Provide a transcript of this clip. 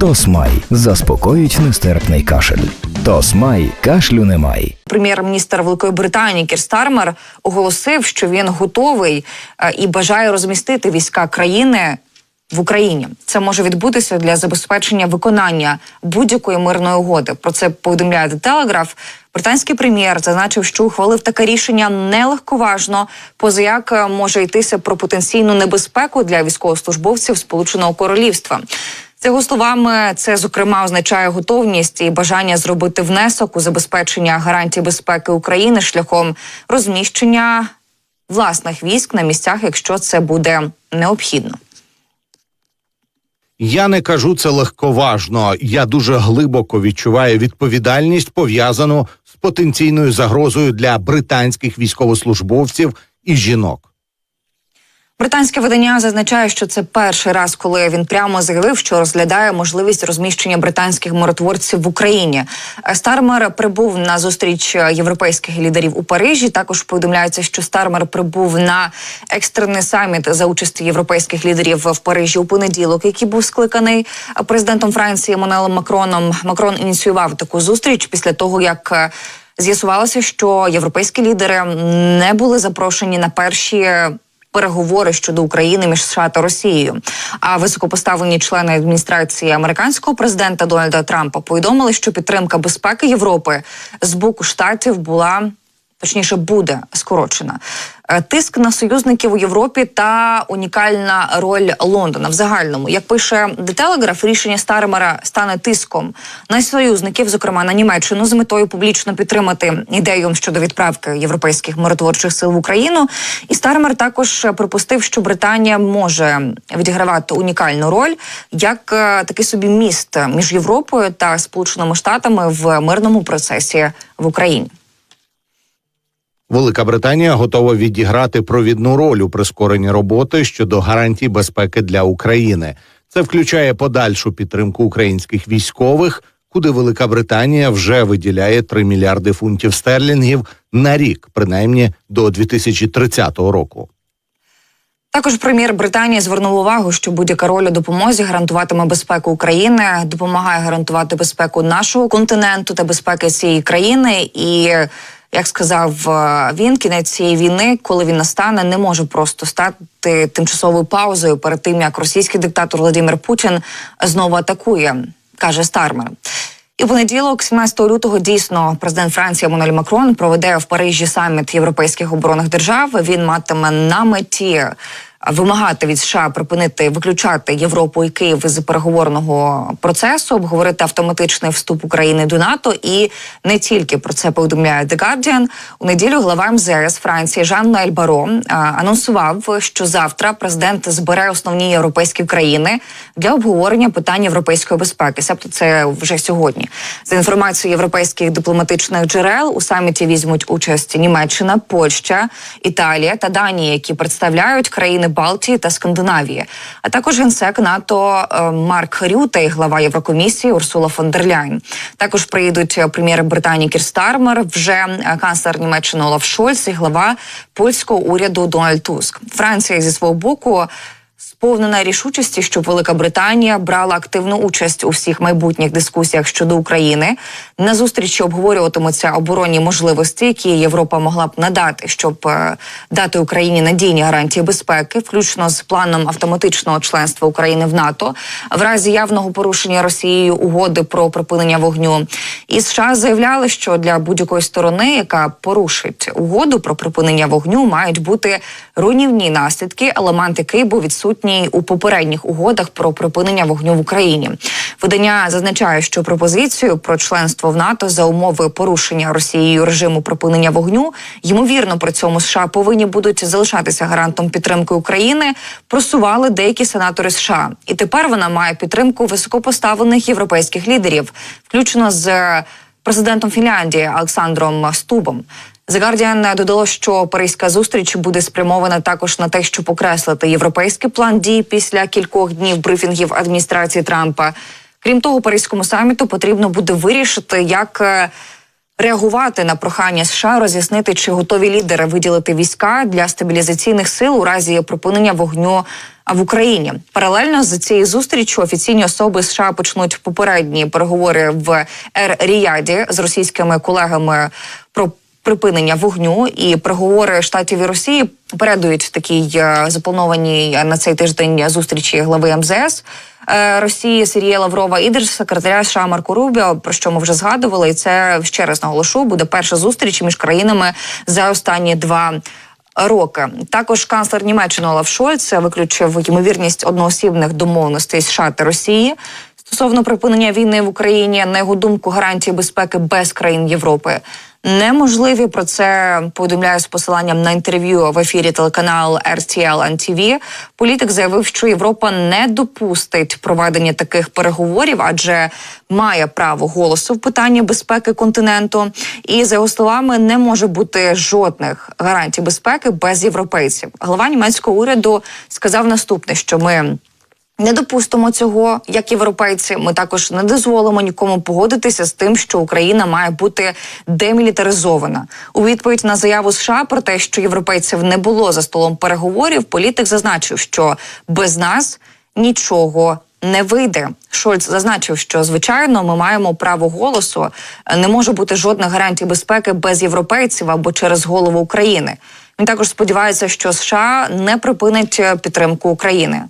Тосмай заспокоїть нестерпний кашель. Тосмай кашлю немає. Прем'єр-міністр Великої Британії Кір Стармер оголосив, що він готовий е, і бажає розмістити війська країни в Україні. Це може відбутися для забезпечення виконання будь-якої мирної угоди. Про це повідомляє The. Британський прем'єр зазначив, що ухвалив таке рішення нелегковажно, поза як е, може йтися про потенційну небезпеку для військовослужбовців Сполученого Королівства. За його словами, це зокрема означає готовність і бажання зробити внесок у забезпечення гарантій безпеки України шляхом розміщення власних військ на місцях, якщо це буде необхідно. Я не кажу це легковажно. Я дуже глибоко відчуваю відповідальність пов'язану з потенційною загрозою для британських військовослужбовців і жінок. Британське видання зазначає, що це перший раз, коли він прямо заявив, що розглядає можливість розміщення британських миротворців в Україні. Стармер прибув на зустріч європейських лідерів у Парижі. Також повідомляється, що Стармер прибув на екстрений саміт за участі європейських лідерів в Парижі у понеділок, який був скликаний президентом Франції Еммануелем Макроном. Макрон ініціював таку зустріч після того, як е, з'ясувалося, що європейські лідери не були запрошені на перші переговори щодо України між США та Росією. А високопоставлені члени адміністрації американського президента Дональда Трампа повідомили, що підтримка безпеки Європи з боку штатів була. Точніше буде скорочена Е, тиск на союзників у Європі та унікальна роль Лондона в загальному. Як пише The Telegraph, рішення Стармера стане тиском на союзників, зокрема на Німеччину, з метою публічно підтримати ідею щодо відправки європейських миротворчих сил в Україну. І Стармер також припустив, що Британія може відігравати унікальну роль як е, такий собі міст між Європою та Сполученими Штатами в мирному процесі в Україні. Велика Британія готова відіграти провідну роль у прискоренні роботи щодо гарантій безпеки для України. Це включає подальшу підтримку українських військових, куди Велика Британія вже виділяє 3 мільярди фунтів стерлінгів на рік, принаймні до 2030 року. Також прем'єр Британії звернув увагу, що будь-яка роль у допомозі гарантуватиме безпеку України, допомагає гарантувати безпеку нашого континенту та безпеки цієї країни і як сказав е, він, кінець цієї війни, коли він настане, не може просто стати тимчасовою паузою перед тим, як російський диктатор Володимир Путін знову атакує, каже Стармер. І в понеділок, 17 лютого, дійсно президент Франції Еммануель Макрон проведе в Парижі саміт європейських оборонних держав. Він матиме на меті вимагати від США припинити виключати Європу і Київ з переговорного процесу, обговорити автоматичний вступ України до НАТО, і не тільки про це повідомляє The Guardian. У неділю глава МЗС Франції Жан Ноель Баро анонсував, що завтра президент збере основні європейські країни для обговорення питань європейської безпеки. Себто це вже сьогодні. За інформацією європейських дипломатичних джерел у саміті візьмуть участь Німеччина, Польща, Італія та Данія, які представляють країни. Балтії та Скандинавії, а також генсек НАТО е, Марк Рюте і глава Єврокомісії Урсула фон дер Ляйн. Також приїдуть прем'єр Британії Кір Стармер, вже е, канцлер Німеччини Олаф Шольц і глава польського уряду Дональд Туск. Франція зі свого боку сповнена рішучості, щоб Велика Британія брала активну участь у всіх майбутніх дискусіях щодо України. На зустрічі обговорюватимуться оборонні можливості, які Європа могла б надати, щоб е, дати Україні надійні гарантії безпеки, включно з планом автоматичного членства України в НАТО, в разі явного порушення Росією угоди про припинення вогню. І США заявляли, що для будь-якої сторони, яка порушить угоду про припинення вогню, мають бути руйнівні наслідки, елементи був відсутні присутній у попередніх угодах про припинення вогню в Україні. Видання зазначає, що пропозицію про членство в НАТО за умови порушення Росією режиму припинення вогню ймовірно при цьому США повинні будуть залишатися гарантом підтримки України. Просували деякі сенатори США, і тепер вона має підтримку високопоставлених європейських лідерів, включно з президентом Фінляндії Олександром Стубом. The Guardian додало, що Паризька зустріч буде спрямована також на те, щоб покреслити європейський план дій після кількох днів брифінгів адміністрації Трампа. Крім того, Паризькому саміту потрібно буде вирішити, як е, реагувати на прохання США, роз'яснити, чи готові лідери виділити війська для стабілізаційних сил у разі припинення вогню в Україні. Паралельно з цією зустрічю офіційні особи США почнуть попередні переговори в Ер-Ріяді з російськими колегами про припинення вогню і переговори штатів і Росії передують такій е, запланованій на цей тиждень зустрічі глави МЗС. е, Росії Сергія Лаврова і держсекретаря США Марко Рубіо, про що ми вже згадували, і це ще раз наголошу, буде перша зустріч між країнами за останні два роки. Також канцлер Німеччини Олаф Шольц виключив ймовірність одноосібних домовленостей США та Росії. Стосовно припинення війни в Україні, на його думку, гарантії безпеки без країн Європи неможливі. Про це повідомляє з посиланням на інтерв'ю в ефірі телеканалу RTL NTV. Політик заявив, що Європа не допустить проведення таких переговорів, адже має право голосу в питанні безпеки континенту. І за його словами, не може бути жодних гарантій безпеки без європейців. Глава німецького уряду сказав наступне, що ми. Не допустимо цього, як європейці. Ми також не дозволимо нікому погодитися з тим, що Україна має бути демілітаризована. У відповідь на заяву США про те, що європейців не було за столом переговорів, політик зазначив, що без нас нічого не вийде. Шольц зазначив, що звичайно ми маємо право голосу. Не може бути жодних гарантій безпеки без європейців або через голову України. Він також сподівається, що США не припинить підтримку України.